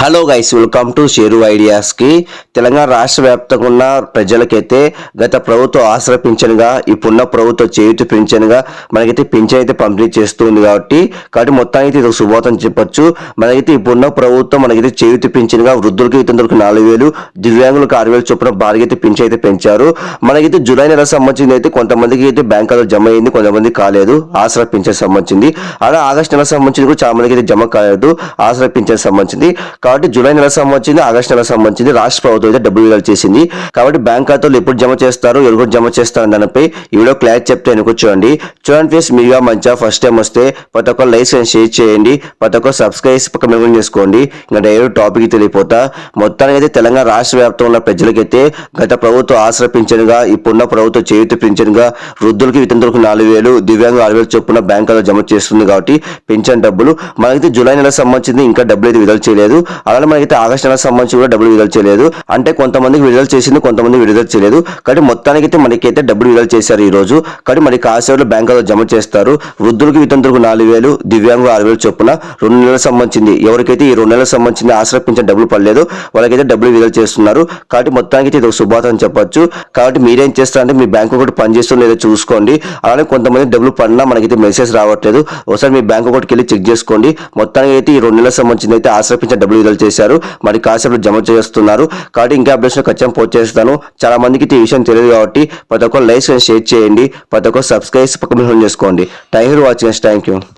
Hello guys welcome to share ఐడియాస్కి Telangana రాష్ట్ర వ్యాప్తంగా ఉన్న ప్రజలకైతే గత ప్రభుత్వం ఆసరా పింఛన్గా ఇప్పుడున్న ప్రభుత్వం చేయుతి పింఛన్గా మనకైతే పింఛన్ అయితే పంపిణీ చేస్తుంది కాబట్టి కాబట్టి మొత్తానికి ఇది ఒక శుభోతం చెప్పొచ్చు. మనకైతే ఇప్పుడున్న ప్రభుత్వం మనకైతే చేయుతి పింఛన్గా వృద్ధులకి ఇతరులకు నాలుగు వేలు దివ్యాంగులకు ఆరు వేలు చొప్పున భారీగా అయితే పింఛన్ అయితే పెంచారు. మనకైతే జూలై నెల సంబంధించింది అయితే కొంతమందికి అయితే బ్యాంకులో జమ అయింది కొంతమంది కాలేదు. ఆసరా పింఛన్ సంబంధించింది. అలా ఆగస్టు నెల సంబంధించింది కూడా చాలా మందికి అయితే జమ కాలేదు ఆసరా పింఛన్ సంబంధించింది. కాబట్టి జూలై నెల సంబంధించింది ఆగస్టు నెల సంబంధించింది రాష్ట్ర ప్రభుత్వం అయితే డబ్బులు విడుదల చేసింది. కాబట్టి బ్యాంక్ ఖాతాలు ఎప్పుడు జమ చేస్తారు ఎవరు జమ చేస్తారు దానిపై ఈ వీడియో క్లారిటీ చెప్తే వెనుక చూడండి చూడండి ఫేస్ మీగా మంచిగా ఫస్ట్ టైం వస్తే ప్రతి ఒక్క లైక్ అండ్ షేర్ చేయండి. ప్రతి ఒక్క సబ్స్క్రైబ్ పక్క మెమరీ చేసుకోండి. ఇంకా డైరెక్ట్ టాపిక్ తెలియపోతా. మొత్తానికి అయితే తెలంగాణ రాష్ట్ర వ్యాప్తంలో ఉన్న ప్రజలకైతే గత ప్రభుత్వం ఆసరా పింఛన్గా ఇప్పుడున్న ప్రభుత్వం చేయుత పింఛన్గా వృద్ధులకి వితంతులకు నాలుగు వేలు దివ్యాంగ ఆరు వేలు చొప్పున బ్యాంకులో జమ చేస్తుంది కాబట్టి పింఛన్ డబ్బులు. మనకైతే జూలై నెల సంబంధించింది ఇంకా డబ్బులు అయితే విడుదల చేయలేదు. అలానే మనకైతే ఆగస్ట్ నెల సంబంధించి కూడా డబ్బులు విడుదల చేయలేదు. అంటే కొంతమందికి విడుదల చేసింది కొంతమంది విడుదల చేయలేదు. కాబట్టి మొత్తానికి అయితే మనకైతే డబ్బులు విడుదల చేశారు ఈ రోజు కాబట్టి మనకి కాసేపులో బ్యాంకులో జమ చేస్తారు. వృద్ధులకు వితంతులకు నాలుగు వేలు దివ్యాంగు ఆరు వేలు చొప్పున రెండు నెలలకు సంబంధించింది. ఎవరికైతే ఈ రెండు నెలలకు సంబంధించిన ఆశ్రపించిన డబ్బులు పడలేదు వాళ్ళకైతే డబ్బులు విడుదల చేస్తున్నారు. కాబట్టి మొత్తానికి అయితే ఇది ఒక శుభాతం అని చెప్పొచ్చు. కాబట్టి మీరేం చేస్తారంటే మీ బ్యాంకు ఒకటి పనిచేస్తుందో లేదో చూసుకోండి. అలానే కొంతమంది డబ్బులు పడినా మనకైతే మెసేజ్ రావట్లేదు. ఒకసారి మీ బ్యాంకు ఒకటికి వెళ్ళి చెక్ చేసుకోండి. మొత్తానికి అయితే ఈ రెండు నెలలకు సంబంధించిన అయితే ఆశ్రపించిన డబ్బులు విడుదల చేశారు. మరి కాసేపు జమ చేస్తున్నారు. కాబట్టి ఇంకా అప్డేట్స్ ఖచ్చితంగా పోస్ట్ చేస్తాను. చాలా మందికి ఈ విషయం తెలియదు కాబట్టి ప్రతి ఒక్కరు లైక్స్ షేర్ చేయండి. ప్రతి ఒక్కరు సబ్స్క్రైబ్ పక్కన చేసుకోండి. Thank you watching. Thank you.